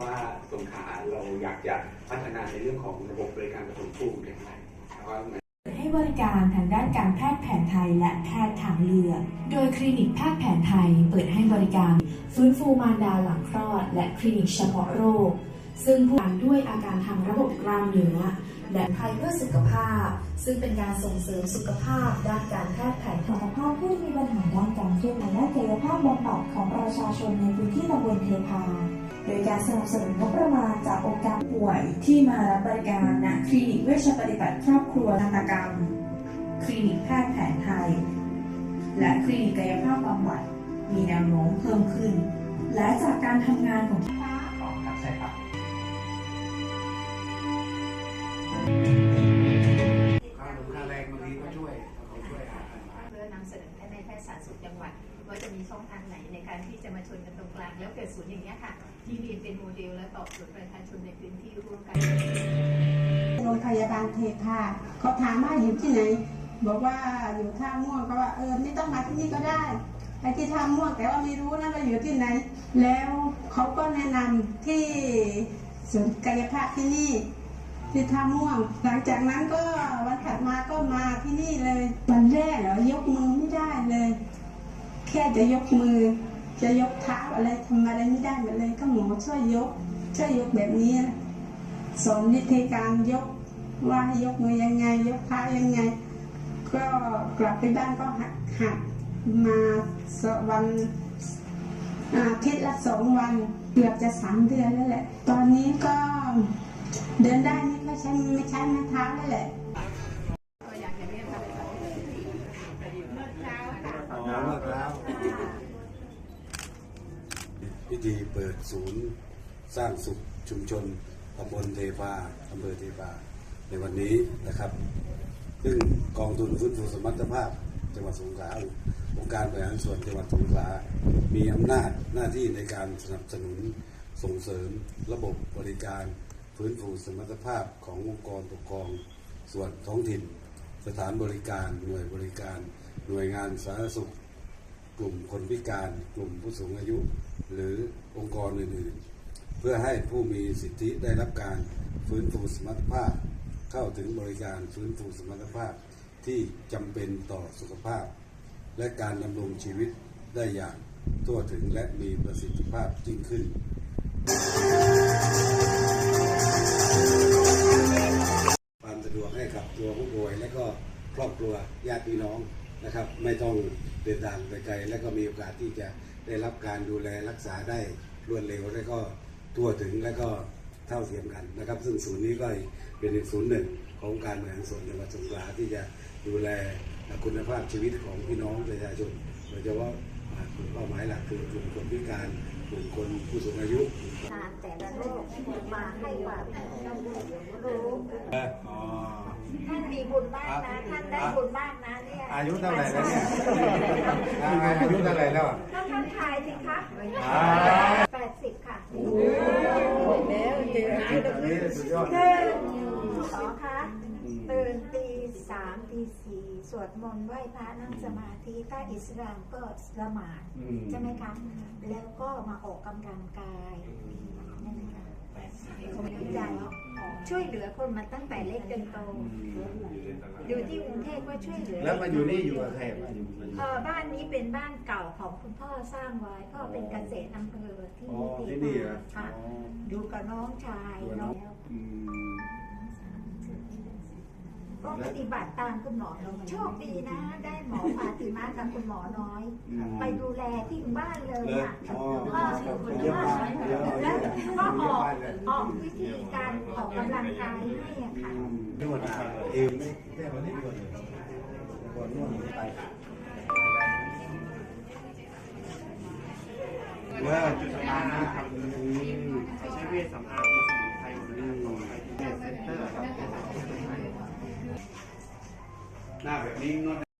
ว่าสงขลาเราอยากจะพัฒนาในเรื่องของระบบบริการปฐมภูมิอย่างไรให้บริการทางด้านการแพทย์แผนไทยและแพทย์ทางเลือก โดยคลินิกแพทย์แผนไทยเปิดให้บริการ ฟื้นฟูมารดาหลังคลอด และคลินิกเฉพาะโรค ซึ่งผู้ป่วยด้วยอาการทางระบบกล้ามเนื้อ และภัยเพื่อสุขภาพ ซึ่งเป็นการส่งเสริมสุขภาพ ด้านการแพทย์แผนไทยสุขภาพผู้ที่มีปัญหาด้านการเครียดและด้านกายภาพบำบัดของประชาชนในพื้นที่ตำบลเทพาโดยการสนับสนุนงบประมาณจากองค์การป่วยที่มารับบริการณคลินิกเวชปฏิบัติครอบครัวทันตกรรม คลินิกแพทย์แผนไทย และคลินิกกายภาพบำบัดมีแนวโน้มเพิ่มขึ้น และจากการทำงานของ ค่าลงค่าแรงบางทีก็ช่วยเขาช่วยหาเพื่อนำเสนอท่านในแพทย์สาธารณสุขจังหวัด ว่าจะมีช่องทางไหนในการที่จะมาชนกันตรงกลาง แล้วเกิดศูนย์อย่างนี้ยค่ะ ที่เรียนเป็นโมเดลและตอบโจทย์ประชาชนในพื้นที่ร่วมกัน โรงพยาบาลเทพาเขาถามว่าอยู่ที่ไหน บอกว่าอยู่ท่าม่วงก็ว่าเออไม่ต้องมาที่นี่ก็ได้ไปที่ท่าม่วงแต่ว่าไม่รู้นะว่าอยู่ที่ไหน แล้วเขาก็แนะนำที่ศูนย์กายภาพที่นี่ ที่ท่าม่วง หลังจากนั้นก็วันถัดมาก็มาที่นี่เลยวันแรกเหรอยกมือไม่ได้เลย แค่จะยกมือ จะยกเท้าอะไรทำอะไรไม่ได้หมดเลยก็หมอช่วยยกช่วยยกแบบนี้สอนวิธีการยกว่าให้ยกมือยังไง ยกเท้ายังไง ก็กลับไปบ้านก็หักหัดมาสวันอาทิตย์ละสองวันเกือบจะสามเดือนแล้วแหละ ตอนนี้ก็ เดินได้นี่ก็ใช้ไม่ใช้ไม้เท้าแล้วแหละก็อยากจะเรียนเช้าค่ะอ๋อเลิกแล้วพิธีเปิดศูนย์สร้างสุขชุมชนตำบลเทพาอำเภอเทพาในวันนี้นะครับ ซึ่งกองทุนฟื้นฟูสมรรถภาพ จังหวัดสงขลาองค์การบริหารส่วนจังหวัดสงขลา มีอำนาจหน้าที่ในการสนับสนุนส่งเสริมระบบบริการ ฟื้นฟูสมรรถภาพขององค์กรปกครองส่วนท้องถิ่น สถานบริการหน่วยบริการ หน่วยงานสาธารณสุข กลุ่มคนพิการ กลุ่มผู้สูงอายุ หรือองค์กรอื่นๆ เพื่อให้ผู้มีสิทธิได้รับการฟื้นฟูสมรรถภาพ เข้าถึงบริการฟื้นฟูสมรรถภาพที่จำเป็นต่อสุขภาพ และการดำรงชีวิตได้อย่างทั่วถึงและมีประสิทธิภาพยิ่งขึ้น ตัวผู้ป่วยและก็ครอบครัวญาติพี่น้องนะครับ ไม่ต้องเดินทางไปไกล และก็มีโอกาสที่จะได้รับการดูแลรักษาได้รวดเร็วและก็ทั่วถึงและก็เท่าเทียมกันนะครับ ซึ่งศูนย์นี้ก็เป็นอีกศูนย์หนึ่งของการบริหารส่วนจังหวัดสงขลาที่จะดูแลคุณภาพชีวิตของพี่น้องประชาชนโดยเฉพาะกลุ่มเป้าหมายหลักคือกลุ่มคนพิการ กลุ่มคนผู้สูงอายุงานแต่ละโรคมาให้ความรู้อ๋อท่านมีบุญมากนะท่านได้บุญมากนะเนี่ยอายุเท่าไหร่แล้วเนี่ยอายุเท่าไหร่แล้วอะก็ท่านทายสิคะอ่าแปดสิบค่ะแล้วเก่งนี่สุดยอดหนึ่งสองคะตื่นตี สามตีสี่สวดมนต์ไหว้พระนั่งสมาธิถ้าอิสลามก็ละหมาดอืม ใช่ไหมคะ แล้วก็มาออกกำลังกายนั่นนะคะผมดีใจช่วยเหลือคนมาตั้งแต่เล็กจนโต อยู่ที่กรุงเทพก็ช่วยเหลือแล้วมาอยู่นี่อยู่กับใครมาอยู่มาอยู่เออบ้านนี้เป็นบ้านเก่าของคุณพ่อสร้างไว้พ่อเป็นเกษตรอำเภอที่อ๋อที่นี่เหรอค่ะ อ๋อ ดูกับน้องชายดูกับน้น้ออง ง อืม ก็ปฏิบัติตามคุณหมอโชคดีนะ ได้หมอฟาติมากับคุณหมอน้อยอืมไปดูแลที่บ้านเลยเลยอะอ๋อก็เยี่ยมมากเยี่ยมมากแล้วก็ออกเยี่ยมมากเลยออกวิธีการออกกำลังกายให้อะค่ะนวดเอวไม่แค่วันนี้นวดเลยก่อนนวดไปเมื่อจุดสำคัญนะครับใช้เวชสำอา เซ็นเ